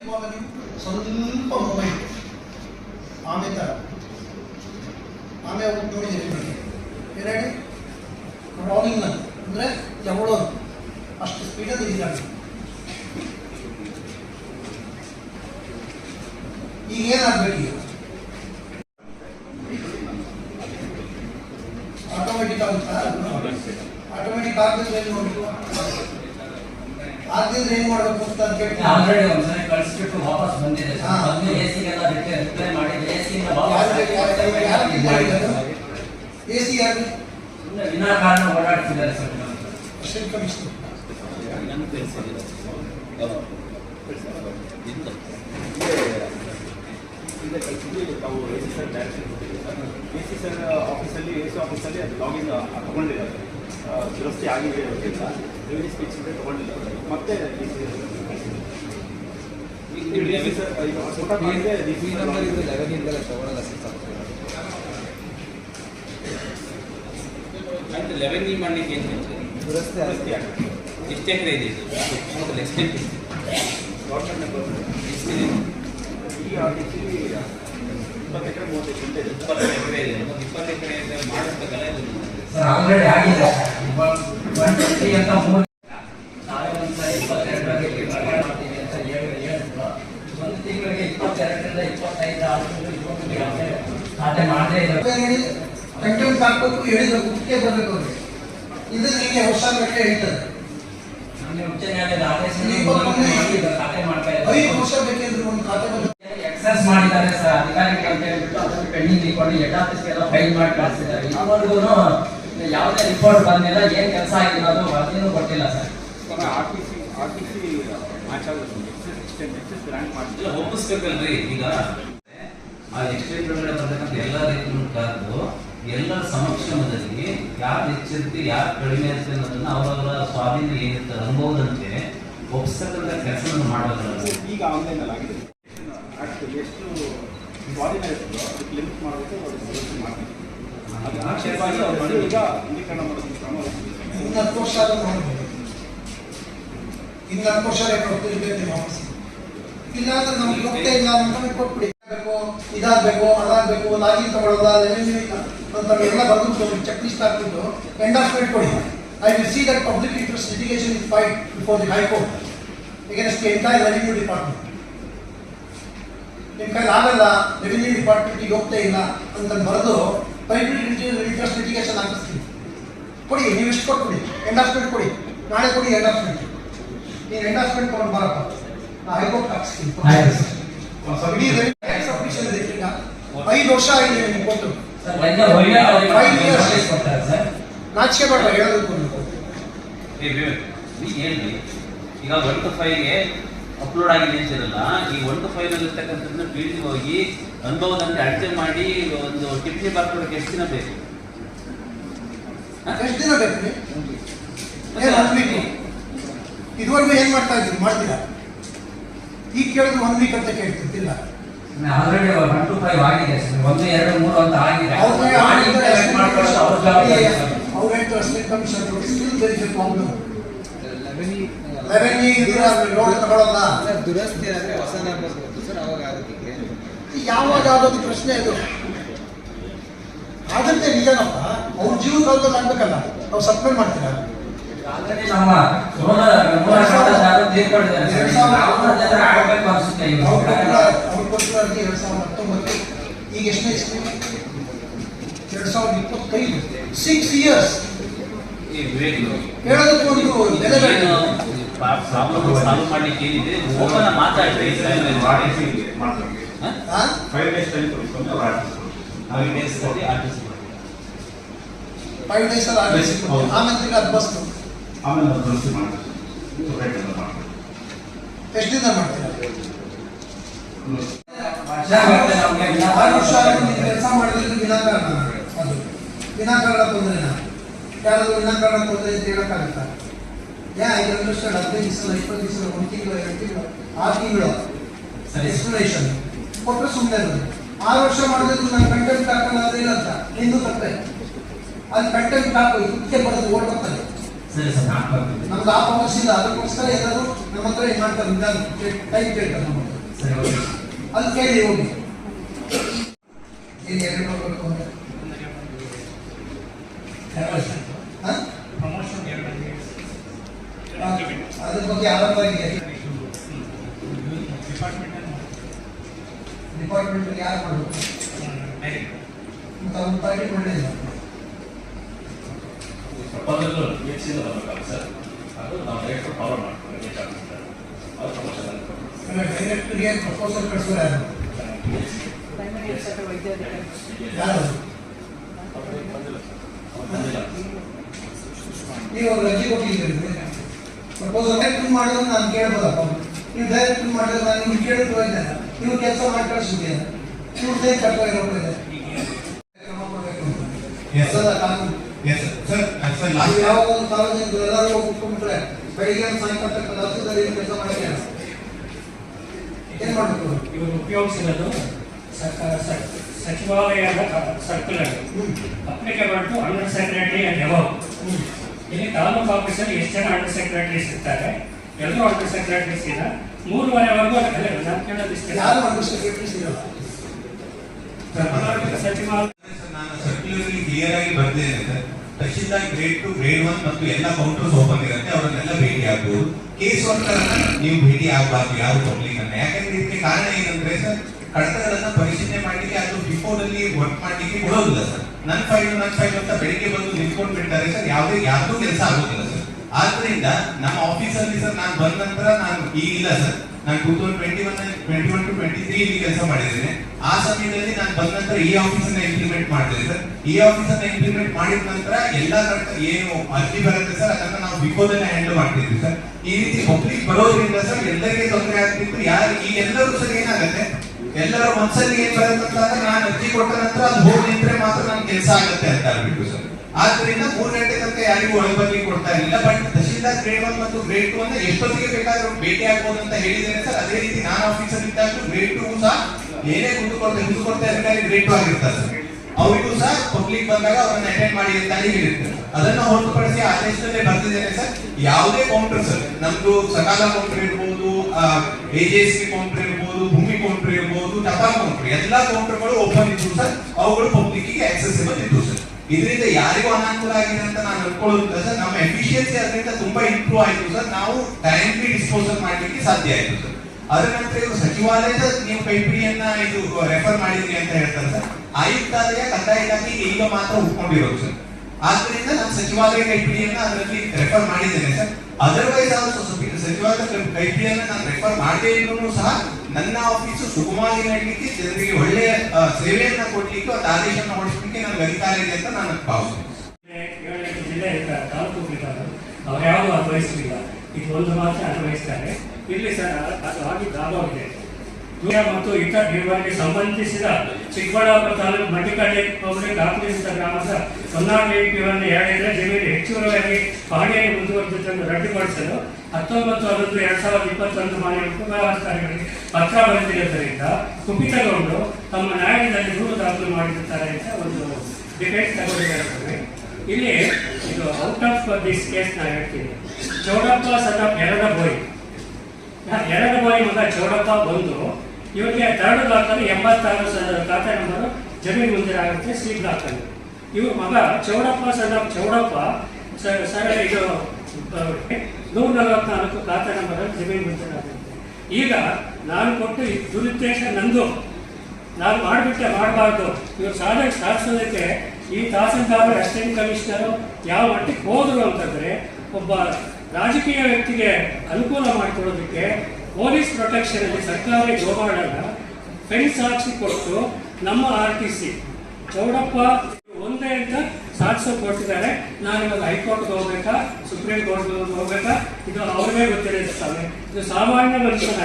ಇವಾಗ ನೀವು ಸ್ವಲ್ಪ ಮೊಬೈಲ್ ಆಮೆ ಥರ ಆಮೆ ಹೋಗಿ ನೋಡಿದ್ದೀರಿ ನಿಮಗೆ ಎರಡು ರಾಲಿಂಗ್ ಅಂದರೆ ಎವಳೋದು ಅಷ್ಟು ಸ್ಪೀಡಲ್ಲಿ ಇಲ್ಲ ಈಗ ಏನಾಗಬೇಕು ಈಗ ಆಟೋಮೆಟಿಕ್ ಆಗುತ್ತಾ ಆಟೋಮೆಟಿಕ್ ಆಗದಿದ್ರೆ ಏನು ಮಾಡಬೇಕು ಏನ್ ಮಾಡಬೇಕು ಅಂತ ಕೇಳಿ ಆಲ್ರೆಡಿ ಒಂದ್ಸರಿ ಕಳಿಸ್ಬಿಟ್ಟು ವಾಪಸ್ ಬಂದಿದೆ. ಎಸಿ ಗೆಲ್ಲ ಸಿಗೆಲ್ಲ ರಿಪ್ಲೈ ಮಾಡಿದ್ರೆ ಎಸಿ ಸಿಯಿಂದ ಎ ಸಿ ಯಾರು ವಿನಾಕಾರಣ ಓಡಾಡ್ತಿದ್ದಾರೆ ಸರ್ ಅಷ್ಟೇ ತಾವು ಎ ಸಿ ಸರ್ ಡೈರೆಕ್ಷನ್ ಕೊಟ್ಟಿದ್ದೀವಿ ಸರ್ ಎ ಸಿ ಸರ್ ಆಫೀಸಲ್ಲಿ ಎ ಸಿ ಆಫೀಸಲ್ಲಿ ಅದು ಲಾಗಿನ್ ತಗೊಂಡಿದ್ದಾರೆ ದುರಸ್ತಿ ಆಗಿದೆ ಇರೋದ್ರಿಂದ ರೆವಿನ್ಯೂ ಸ್ಪೀಚ್ ಇದೆ ತೊಗೊಂಡಿಲ್ಲ ಮತ್ತೆ ಲೆವೆನ್ ಮಾಡಲಿಕ್ಕೆ ಏನು ದುರಸ್ತಿ ಆಸ್ತಿ ಆಗುತ್ತೆ ಎಷ್ಟು ಎಕರೆ? ಇದೆ ಗೌರ್ಮೆಂಟ್. ನಂಬರ್ ಎಷ್ಟಿದೆ ಈ ಆರ್ಟಿಕಲಿ ಇಪ್ಪತ್ತು ಎಕರೆ ಮೂವತ್ತೈದು ಗಂಟೆ ಇಪ್ಪತ್ತು ಎಕರೆ ಇದೆ. ಇಪ್ಪತ್ತು ಎಕರೆ ಅಂದರೆ ಇದು. ಸರ್ ಆಲ್ರೆಡಿ ಆಗಿದೆ ಒನ್ ಟ್ವೆಂಟಿ ಅಂತ ಮೂರು ಇಪ್ಪತ್ತೆರಡರಲ್ಲಿ ಮಾಡ್ತೀವಿ ಅಂತ ಹೇಳಿ ಹೇಳಿದ್ರು ಒಂದು ತಿಂಗಳಿಗೆ ಇಪ್ಪತ್ತೆರಡರಿಂದ ಇಪ್ಪತ್ತೈದು ಇವತ್ತು ಖಾತೆ ಮಾಡದೇ ಹಾಕ್ಬೇಕು ಹೇಳಿದ್ರು ಮುಖ್ಯ ಬರಬೇಕು ಅವ್ರಿಗೆ ಇದು ನಿಮಗೆ ಹೊಸ ಗಟ್ಟಲೆ ಹೇಳ್ತದೆ ಉಚ್ಚ ನ್ಯಾಯಾಲಯದ ಆದೇಶ ಖಾತೆ ಮಾಡ್ತಾ ಐದು ಇದ್ದಾರೆ ವರ್ಷ ಬೇಕಿದ್ರು ಒಂದು ಖಾತೆ ಎಕ್ಸಸ್ ಮಾಡಿದ್ದಾರೆ ಸರ್ ಅಧಿಕಾರಿಗಳು ಅಂತ ಹೇಳ್ಬಿಟ್ಟು ಅದನ್ನು ಪೆಂಡಿಂಗ್ ಇಟ್ಕೊಂಡು ಹೆಡ್ ಆಫೀಸ್ಗೆಲ್ಲ ಫೈಲ್ ಮಾಡಿ ಕಳಿಸಿದ್ದಾರೆ. ಇದುವರೆಗೂ ಯಾವುದೇ ರಿಪೋರ್ಟ್ ಬಂದಿಲ್ಲ ಏನು ಕೆಲಸ ಆಗಿಲ್ಲ ಅದು ವರದಿನೂ ಕೊಟ್ಟಿಲ್ಲ sir. R T C R T C match ಆಗುತ್ತೆ ಎಕ್ಸೆಸ್ ಎಕ್ಸ್ಟೆಂಡ್ ಗ್ರಾಂಟ್ ಇಲ್ಲ ಮಾಡ್ತಿಲ್ಲ ಒಪ್ಪಿಸ್ಬೇಕಲ್ರಿ ಈಗ. ಆ ಎಕ್ಸ್ಟೇಟ್ ಬರ್ತಕ್ಕಂಥ ಎಲ್ಲ ರೈತರನ್ನು ಕರೆದು ಎಲ್ಲರ ಸಮಕ್ಷಮದಲ್ಲಿ ಯಾರು ಹೆಚ್ಚಿರುತ್ತೆ ಯಾರು ಕಡಿಮೆ ಇರುತ್ತೆ ಅನ್ನೋದನ್ನ ಅವರವರ ಸ್ವಾಧೀನ ಏನಿರುತ್ತೆ ಅನುಭವದಂತೆ ಒಪ್ಪಿಸ್ತಕ್ಕಂಥ ಕೆಲಸವನ್ನು ಮಾಡೋದ್ರಲ್ಲ. ಈಗ ಆನ್ಲೈನಲ್ಲಿ ಆಗಿದೆ. ಎಷ್ಟು ಸ್ವಾಧೀನ ಇರ್ತದೋ ಅದಕ್ಕೆ ಲಿಂಕ್ ಮಾಡೋದಕ್ಕೆ. ಇನ್ನು ಹತ್ತು ವರ್ಷ ಆದ್ರೂ ಮಾಡ್ಬೋದು ಇನ್ನು ಹತ್ತು ವರ್ಷ ಕೊಡ್ತಿರ್ಬೇಕು ನಿಮ್ಮ ಆಫೀಸ್ ಇಲ್ಲ ಅಂದ್ರೆ ನಮ್ಗೆ ಗೊತ್ತೇ ಇಲ್ಲ ನಮ್ಗೆ ಕೊಟ್ಬಿಡಿ ಬೇಕು ಇದಾಗಬೇಕು ಅದಾಗಬೇಕು ಲಾಗಿನ್ ತಗೊಳ್ಳೋದ ರೆವೆನ್ಯೂ ಇಲ್ಲ ಅಂತ ಎಲ್ಲ ಬಂದು ಚೆಕ್ ಲಿಸ್ಟ್ ಹಾಕ್ಬಿಟ್ಟು ಎಂಡಾಸ್ಮೆಂಟ್ ಕೊಡಿ I will see that public interest litigation is fight before the high court against entire revenue department ನಿಮ್ಮ ಕೈಲಿ ಆಗಲ್ಲ ರೆವಿನ್ಯೂ ಡಿಪಾರ್ಟ್ಮೆಂಟಿಗೆ ಹೋಗ್ತಾ ಇಲ್ಲ ಅಂತ ಬರೆದು ಇಂಟ್ರೆಸ್ಟ್ ಲಿಟಿಗೇಷನ್ ಹಾಕಿಸ್ತೀನಿ ಕೊಡಿ ನೀವು ಇಷ್ಟು ಕೊಟ್ಬಿಡಿ ಎಂಡಾಸ್ಮೆಂಟ್ ಕೊಡಿ. ನಾಳೆ ಕೊಡಿ ಎಂಡಾಸ್ಮೆಂಟ್ ನೀನು ಎಂಡಾಸ್ಮೆಂಟ್ ಕೊಡೋಣ ಬರಪ್ಪ. ನಾ ಹೈಕೋರ್ಟ್ ಹಾಕಿಸ್ತೀನಿ. ಟ್ಯಾಕ್ಸ್ ಇದೆ ಈಗ. ಐದು ವರ್ಷ ಆಗಿದೆ ನಿಮ್ಗೆ ಕೊಟ್ಟು. ನಾಚಿಕೆ ಬೇಡ ಹೇಳೋದಕ್ಕೂ ಈಗ ಒನ್ ಟು ಫೈವ್ಗೆ ಅಪ್ಲೋಡ್ ಆಗಿದೆ ಅಂತಿರಲ್ಲ ಈ ಒಂದು ಫೈಲ್ ಇರ್ತಕ್ಕಂಥದ್ದನ್ನ ಫೀಲ್ಡ್ಗೆ ಹೋಗಿ ಅನುಭವದಂತೆ ಅಡ್ಜೆ ಮಾಡಿ ಒಂದು ಟಿಪ್ಪಣಿ ಬರ್ಕೊಡಕ್ಕೆ ಎಷ್ಟು ದಿನ ಬೇಕು? ಎಷ್ಟು ದಿನ ಬೇಕು ಇದುವರೆಗೂ ಏನು ಮಾಡ್ತಾ ಇದ್ದೀರಿ? ಮಾಡ್ತೀರಾ? ಈಗ ಕೇಳಿದ್ರು ಒನ್ ವೀಕ್ ಅಂತ ಕೇಳ್ತಿರ್ತಿಲ್ಲ. ಆಲ್ರೆಡಿ ಒನ್ ಟು ಫೈವ್ ಆಗಿದೆ ಒಂದು ಎರಡು ಮೂರು ಅಂತ ಆಗಿದೆ. ಅವ್ರು ಹೇಳ್ತಾರೆ ಎ ಪ್ರಾಬ್ಲಮ್ ಲೆವೆನ್ ರೆವೆನ್ಯೂ ಇದ್ರೆ ಲೋನ್ ತಗೊಳ್ಳೋಲ್ಲ ಸರ್ ದುರಸ್ತಿ ಆದರೆ ಹೊಸ ನಂಬರ್ ಬರುತ್ತೆ ಸರ್ ಅವಾಗ ಆಗುತ್ತೆ ಯಾವಾಗ ಆಗೋದು ಪ್ರಶ್ನೆ ಇದು. ಆದಂತೆ ನಿಜನಪ್ಪ. ಅವ್ರ ಜೀವ ಕಾಲದಲ್ಲಿ ಆಗ್ಬೇಕಲ್ಲ. ಅವ್ರು ಸಪ್ಲೈ ಮಾಡ್ತೀರಾ? ನಮ್ಮ ಅನ್ಸುತ್ತೆ ಕೊಟ್ಟಿರೋ ಅರ್ಜಿ ಎರಡು ಸಾವಿರದ ಹತ್ತೊಂಬತ್ತು ಈಗ ಎಷ್ಟನೇ ಇಸ್ವಿ? ಎರಡು ಸಾವಿರದ ಇಪ್ಪತ್ತೈದು. ಸಿಕ್ಸ್ ಇಯರ್ಸ್ ಹೇಳೋದಕ್ಕೆ ವಿವೇಕ್ ಹೇಳೋದಕ್ಕೆ ಒಂದು ಬೆಲೆ ಬೇಕು ಪ್ರಾಬ್ಲಮ್ ಸಾಲ್ವ್ ಮಾಡ್ಲಿಕ್ಕೆ ಏನಿದೆ ಓಪನ್ ಮಾತಾಡ್ರಿ ಆ? ಫೈವ್ ಡೇಸ್ ಟೈಮ್ ಕೊಡಿಸ್ಕೊಂಡು ಫೈವ್ ಡೇಸ್ ಅಲ್ಲಿ ಆರ್ಟಿಸ್ಟ್ ಫೈವ್ ಡೇಸ್ ಅಲ್ಲಿ ಆರ್ಡರ್ ಹೌದು. ಆಮೇಲೆ ತಿರ್ಗಿ ಅದು ಬಸ್ ಆಮೇಲೆ ನಾವು ದುರಸ್ತಿ ಮಾಡ್ತೀವಿ ಸಪ್ರೇಟ್ ಎಲ್ಲ ಮಾಡ್ತೀವಿ ಎಷ್ಟು ದಿನ ಮಾಡ್ತೀರಾ? ವರ್ಷ ಮತ್ತೆ ನಮ್ಗೆ ಆರು ವರ್ಷ ಕೆಲಸ ಮಾಡಿದ್ರೆ ವಿನಾಕಾರಣ ಅದು ವಿನಾಕಾರಣ ತೊಂದರೆನ? ಯಾರಾದ್ರೂ ವಿನಾಕಾರಣ ತೊಂದರೆ ಅಂತ ಹೇಳಕ್ಕಾಗುತ್ತಾ? ಯಾ ಐದು ವರ್ಷ ಹದಿನೈದು ದಿವಸ ಇಪ್ಪತ್ತು ದಿವಸ ಒಂದು ತಿಂಗಳು ಎರಡು ತಿಂಗಳು ಆರು ತಿಂಗಳು. ಎಕ್ಸ್ಪ್ಲನೇಷನ್ ಕೊಟ್ಟರೆ ಸುಮ್ಮನೆ ಇರೋದು ಆರು ವರ್ಷ ಮಾಡಿದ್ರು ನಾನು ಕಂಟೆಂಟ್ ಹಾಕಲ್ಲ ಅದೇನು ಅಂತ ನಿಂದು ತಪ್ಪೆ ಅಲ್ಲಿ ಕಂಟೆಂಟ್ ಹಾಕೋ ಇದಕ್ಕೆ ಬರೋದು ಓಟ್ ಬರ್ತಾರೆ ನಮ್ಗೆ ಆ ಪವರ್ಸ್ ಇಲ್ಲ ಅದಕ್ಕೋಸ್ಕರ ಎಲ್ಲರೂ ನಮ್ಮ ಹತ್ರ ಏನು ಮಾಡ್ತಾರೆ ನಿಧಾನ ಟೈಮ್ ಕೇಳ್ತಾರೆ ನಮ್ಮ ಅಲ್ಲಿ ಕೇಳಿ ಹೋಗಿ ಏನು ಎರಡು ಹೋಗ್ಬೇಕು ಅಂತ ಹಾ? ಹಾ, ಅದ್ರ ಬಗ್ಗೆ ಆರಂಭವಾಗಿದೆ ಡಿಪಾರ್ಟ್ಮೆಂಟ್ ಯಾರು ಮಾಡಬೇಕು ಮತ್ತು ಅವ್ರ ಪಾರ್ಟಿ ಮಾಡಲಿಲ್ಲ ಪ್ರಪೋಸಲ್ ಹೆಚ್ಚಿನ ಬರಬೇಕಲ್ಲ ಸರ್ ಅದು ನಾವು ಡೈರೆಕ್ಟ್ ಫಾಲೋ ಮಾಡ್ತೀವಿ ಬೇಕಾಗುತ್ತೆ ಅವ್ರು ಪ್ರಮೋಷನ್ ಡೈರೆಕ್ಟರ್ಗೆ ಪ್ರಪೋಸಲ್ ಕಳಿಸೋರು ಯಾರು ಯಾರು ನೀವು ಅವ್ರು ರಜೆ ಕೊಟ್ಟಿದ್ದೀರಿ ಪ್ರಪೋಸಲ್ ಡೈರೆಕ್ಟ್ ಮಾಡೋದು ನಾನು ಕೇಳ್ಬೋದಪ್ಪ ನೀವು ಡೈರೆಕ್ಟ್ ಮಾಡಿದ್ರೆ ನಾನು ನಿಮ್ಗೆ ಕೇಳಿದ್ರು ಹೋಯ್ತಲ್ಲ ನೀವು ಕೆಲಸ ಮಾಡಿ ಕಳಿಸಿದ್ದೀರ ನೀವು ಸೇ ಕಟ್ಟುವ ಇರೋದಿಲ್ಲ ಕ್ರಮ ಕೊಡಬೇಕು Yes. ಹೊಸದ ಕಾನೂನು ಯಾವ ಒಂದು ಸಾರ್ವಜನಿಕರು ಎಲ್ಲರೂ ಹೋಗಿ ಬೆಳಿಗ್ಗೆ ಸಾಯಂಕಾಲ ಕೆಲಸ ಮಾಡಕ್ಕೆ ಏನ್ ಮಾಡಬೇಕು? ಇವರು ಉಪಯೋಗಿಸಿರೋದು ಸಚಿವಾಲಯದ circular applicable to under secretary and above ಇಲ್ಲಿ ತಾಲೂಕು ಆಫೀಸಲ್ಲಿ ಎಷ್ಟು ಜನ ಅಂಡರ್ ಸೆಕ್ರೆಟರೀಸ್ ಇರ್ತಾರೆ? ಎಲ್ಲರೂ ಅಂಡರ್ ಸೆಕ್ರೆಟರೀಸ್ ಇಲ್ಲ ಮೂರುವರೆವರೆಗೂ ನಾನು ಕೇಳೋದು ಇಷ್ಟೇ. ಯಾರು ಅಂಡರ್ ಸೆಕ್ರೆಟರೀಸ್ ಇರಲ್ಲ? ಕರ್ನಾಟಕ ಸಚಿವಾಲಯ ಸರ್, ನಾನು ಸರ್ಕ್ಯುಲರ್ ಕ್ಲಿಯರ್ ಆಗಿ ಬರ್ದೇನೆ sir grade two grade one ಮತ್ತು ಎಲ್ಲ ಕೌಂಟರ್ಸ್ ಓಪನ್ ಇರುತ್ತೆ ಅವರನ್ನೆಲ್ಲ ಭೇಟಿ ಆಗ್ಬೋದು. ಕೇಸ್ ವರ್ಕರ್ನ ನೀವು ಭೇಟಿ ಆಗಬಾರ್ದು, ಯಾರು ಪಬ್ಲಿಕ್ ಅನ್ನ ಯಾಕಂದ್ರೆ ಇದಕ್ಕೆ ಕಾರಣ ಏನಂದ್ರೆ ಸರ್ ಕಡತಗಳನ್ನ ಪರಿಶೀಲನೆ ಮಾಡ್ಲಿಕ್ಕೆ ಅದು ಬಿಫೋರ್ ಅಲ್ಲಿ ವರ್ಕ್ ಮಾಡ್ಲಿಕ್ಕೆ ಕೊಡೋದಿಲ್ಲ ಸರ್ ನನ್ನ ಫೈಲ್ ನನ್ನ ಫೈಲ್ ಅಂತ ಬೆಳಿಗ್ಗೆ ಬಂದು ನಿಂತ್ಕೊಂಡು ಬಿಡ್ತಾರೆ ಸರ್ ಯಾವುದೇ ಯಾರ್ದು ಕೆಲಸ ಆಗೋದಿಲ್ಲ ಸರ್ ಆದ್ರಿಂದ ನಮ್ಮ ಆಫೀಸಲ್ಲಿ ಸರ್ ನಾನು ಬಂದ ನಂತರ ನಾನು ಈಗ ಇಲ್ಲ ಸರ್ ನಾನು two thousand twenty one twenty one to twenty three ಇಲ್ಲಿ ಕೆಲಸ ಮಾಡಿದ್ದೇನೆ. ಆ ಸಮಯದಲ್ಲಿ ನಾನು ಬಂದ ನಂತರ ಈ ಆಫೀಸ್ ಅನ್ನ ಇಂಪ್ಲಿಮೆಂಟ್ ಮಾಡಿದೆ ಸರ್. ಈ ಆಫೀಸ್ ಅನ್ನ ಇಂಪ್ಲಿಮೆಂಟ್ ಮಾಡಿದ ನಂತರ ಎಲ್ಲಾ ಏನು ಅರ್ಜಿ ಬರುತ್ತೆ ಸರ್, ಅದನ್ನ ನಾವು ಬಿಫೋರ್ದಲ್ಲೇ ಹ್ಯಾಂಡಲ್ ಮಾಡ್ತಿದ್ವಿ ಸರ್. ಈ ರೀತಿ ಪಬ್ಲಿಕ್ ಬರೋದ್ರಿಂದ ಸರ್, ಎಲ್ಲರಿಗೆ ತೊಂದರೆ ಆಗ್ತಿತ್ತು. ಯಾರು ಈ ಎಲ್ಲರೂ ಸರ್ ಏನಾಗುತ್ತೆ? ಎಲ್ಲರ ಮನಸ್ಸಲ್ಲಿ ಏನ್ ಬರುತ್ತೆ ಅಂತ ನಾನು ಅರ್ಜಿ ಕೊಟ್ಟ ನಂತರ ಅದು ಹೋಗಿ ಮಾತ್ರ ನನ್ನ ಕೆಲಸ ಆಗುತ್ತೆ ಅಂತ ಹೇಳ್ಬಿಟ್ಟು ಸರ್. ಆದ್ರಿಂದ ಮೂರ್ ಗಂಟೆ ತನಕ ಯಾರಿಗೂ ಒಳಬರ್ಲಿಕ್ಕೆ ಕೊಡ್ತಾ ಇರಲಿಲ್ಲ ಬಟ್ ತಹಶೀಲ್ದಾರ್ ಗ್ರೇಡ್ ಒನ್ ಮತ್ತು ಗ್ರೇಡ್ ಟು ಅಂದ್ರೆ ಎಷ್ಟೊತ್ತಿಗೆ ಬೇಕಾದ್ರೂ ಭೇಟಿ ಆಗ್ಬೋದು ಅಂತ ಹೇಳಿದ್ದೇನೆ ಸರ್. ಅದೇ ರೀತಿ ನಾನು ಆಫೀಸರ್ ಇದ್ದಾಗಲೂ ಗ್ರೇಡ್ ಟು ಸಹ ಏನೇ ಕುಂದುಕೊರತೆ ಕುಂದುಕೊರತೆ ಇರ್ತಾರೆ ಗ್ರೇಡ್ ಟು ಆಗಿರ್ತಾರೆ ಅವರಿಗೂ ಸಹ ಪಬ್ಲಿಕ್ ಬಂದಾಗ ಅವರನ್ನ ಅಟೆಂಡ್ ಮಾಡಿ ಅಂತ ಹೇಳಿರುತ್ತೆ ಅದನ್ನ ಹೊರತುಪಡಿಸಿ ಆದೇಶದಲ್ಲೇ ಬರ್ತಿದ್ದೇನೆ ಸರ್. ಯಾವುದೇ ಕೌಂಟರ್ ಸರ್. ನಮ್ದು ಸಕಾಲ ಕೌಂಟರ್ ಇರ್ಬೋದು ಎಜೆಸಿ ಕೌಂಟರ್ ಇರ್ಬೋದು, ಭೂಮಿ ಕೌಂಟರ್ ಇರ್ಬೋದು ಟಪಾಲ್ ಕೌಂಟರ್ ಎಲ್ಲಾ ಕೌಂಟರ್ಗಳು ಓಪನ್ ಇದ್ದು ಸರ್. ಅವುಗಳು ಪಬ್ಲಿಕ್ಗೆ ಆಕ್ಸೆಸಿಬಲ್ ಇದ್ದು ಸರ್. ಇದರಿಂದ ಯಾರಿಗೂ ಅನಾನುಕೂಲ ಆಗಿದೆ ಅಂತ ನಾನು ಅನ್ಕೊಳ್ಳೋದಿಲ್ಲ ಸರ್. ನಮ್ಮ ಎಫಿಷಿಯನ್ಸಿ ಅದರಿಂದ ತುಂಬಾ ಇಂಪ್ರೂವ್ ಆಯಿತು ಸರ್. ನಾವು ಟೈಮ್ಲಿ ಡಿಸ್ಪೋಸಲ್ ಮಾಡ್ಲಿಕ್ಕೆ ಸಾಧ್ಯ ಆಯಿತು ಸರ್. ಅದರ ನಂತರ ಇವರು ಸಚಿವಾಲಯದ ನೀವು ಕೈಪಿಡಿಯನ್ನ ಇದು ರೆಫರ್ ಮಾಡಿದ್ರಿ ಅಂತ ಹೇಳ್ತಾರೆ ಸರ್. ಆಯುಕ್ತಾಲಯ, ಕಂದಾಯ ಇಲಾಖೆಗೆ ಈಗ ಮಾತ್ರ ಒಪ್ಕೊಂಡಿರೋದು ಸರ್. ಆದ್ರಿಂದ ನಮ್ಮ ಸಚಿವಾಲಯ ಕೈಪಿಡಿಯನ್ನ ಅದರಲ್ಲಿ ರೆಫರ್ ಮಾಡಿದ್ದೇನೆ ಸರ್. ಅದರ್ವೈಸ್ ಆಲ್ಸೋ ಸಚಿವಾಲಯದ ಕೈ- ಕೈಪಿಡಿಯನ್ನ ನಾನು ರೆಫರ್ ಮಾಡದೇ ಇದ್ರೂ ಸಹ ನನ್ನ ಆಫೀಸು ಸುಗಮವಾಗಿ ನಡೀಲಿಕ್ಕೆ ಜನರಿಗೆ ಒಳ್ಳೆಯ ಸೇವೆಯನ್ನ ಕೊಡ್ಲಿಕ್ಕೆ ಒಂದು ಆದೇಶವನ್ನು ಹೊರಡಿಸಲಿಕ್ಕೆ ನನಗೆ ಅಧಿಕಾರ ಇದೆ ಅಂತ ನಾನು ಭಾವಿಸ್ತೇನೆ ಜಿಲ್ಲೆ ತಾಲೂಕುಗಳಿದ್ದಾರೆ ಅವ್ರು ಯಾವುದು ಅನ್ವಯಿಸಲಿಲ್ಲ. ಇದು ಒಂದು ಮಾತ್ರ ಅನ್ವಯಿಸ್ತಾರೆ. ಇಲ್ಲಿ ಸರ್ ಅದು ಆಗಿ ಲಾಭವಿದೆ. ಮತ್ತು ಇತರ ನಿರ್ವಹಣೆಗೆ ಸಂಬಂಧಿಸಿದ ಚಿಕ್ಕಬಳ್ಳಾಪುರ ತಾಲೂಕು ಮಡ್ಡಿಕಡ್ಡೆ ಹೋಬಳಿ ದಾಖಲಿಸಿದ ಗ್ರಾಮದ ಹೊನ್ನಾಳಿ ವಿವರಣೆ ಎರಡನೇ ಜಮೀನು ಹೆಚ್ಚುವರಿಯಾಗಿ ಪಹಣಿಯನ್ನು ಮುಂದುವರೆದಿದ್ದನ್ನು ರದ್ದುಪಡಿಸಲು ಹತ್ತೊಂಬತ್ತು ಹನ್ನೊಂದು ಎರಡ್ ಸಾವಿರದ ಇಪ್ಪತ್ತೊಂದು ಮಾನ್ಯ ಉಪವಿಭಾಗಾಧಿಕಾರಿಗಳಿಗೆ ಪತ್ರ ಬರೆದಿರುವುದರಿಂದ ಕುಪಿತಗೊಂಡು ತಮ್ಮ ನ್ಯಾಯಾಲಯದಲ್ಲಿ ದೂರು ದಾಖಲು ಮಾಡಿರುತ್ತಾರೆ ಅಂತ ಒಂದು ಡಿಬೇಟ್ ತಗೊಂಡಿದ್ದಾರೆ ಇಲ್ಲಿ ಇದು ಔಟ್ ಆಫ್ ದಿಸ್ ಕೇಸ್ ನಾನು ಹೇಳ್ತೀನಿ. ಚೌಡಪ್ಪ ಸದಪ್ ಎರಡ ಬೋಯ್ ಎರಡ ಬೋಯ್ ಮಗ ಚೌಡಪ್ಪ ಬಂದು ಇವರಿಗೆ ತರ್ಡ್ ಬ್ಲಾಕಲ್ಲಿ ಎಂಬತ್ತಾರು ಖಾತೆ ನಂಬರು ಜಮೀನು ಮುಂದಿರ ಆಗುತ್ತೆ, ಸಿ ಬ್ಲಾಕಲ್ಲಿ ಇವ್ರ ಮಗ ಚೌಡಪ್ಪ, ಸಣ್ಣ ಚೌಡಪ್ಪ ಸರ್ ಇದು ನೂರ ನಲವತ್ನಾಲ್ಕು ಖಾತೆ ನಂಬರ್ ಜಮೀನು ಮುಂದಿನ ಆಗುತ್ತೆ. ಈಗ ನಾನು ಕೊಟ್ಟು ದುರುದ್ದೇಶ ನಂದು. ನಾನು ಮಾಡಿಬಿಟ್ಟೆ, ಮಾಡಬಾರ್ದು. ಇವ್ರು ಸಾಧನೆ ಸಾಧಿಸೋದಕ್ಕೆ ಈ ತಹಸೀಲ್ದಾರ್, ಅಸಿಸ್ಟೆಂಟ್ ಕಮಿಷನರು ಯಾವ ಮಟ್ಟಿಗೆ ಹೋದ್ರು ಅಂತಂದ್ರೆ, ಒಬ್ಬ ರಾಜಕೀಯ ವ್ಯಕ್ತಿಗೆ ಅನುಕೂಲ ಮಾಡಿಕೊಡೋದಕ್ಕೆ ಪೊಲೀಸ್ ಪ್ರೊಟೆಕ್ಷನ್ ಅಲ್ಲಿ ಸರ್ಕಾರಿ ಗೋಬಾಡಲ್ಲ ಫೆನ್ಸ್ ಹಾಕ್ಸಿ ಕೊಟ್ಟು ನಮ್ಮ ಆರ್ ಟಿ ಸಿ ಚೌಡಪ್ಪ ಒಂದೇ ಅಂತ ಸಾಧಿಸೋ ಕೊಟ್ಟಿದ್ದಾರೆ. ನಾನು ಇವಾಗ ಹೈಕೋರ್ಟ್ಗೆ ಹೋಗ್ಬೇಕಾ? ಸುಪ್ರೀಂ ಕೋರ್ಟ್ ಹೋಗ್ಬೇಕಾ? ಇದು ಅವ್ರಿಗೆ ಗೊತ್ತಿರೋ ಇದು ಸಾಮಾನ್ಯ ಮನುಷ್ಯನ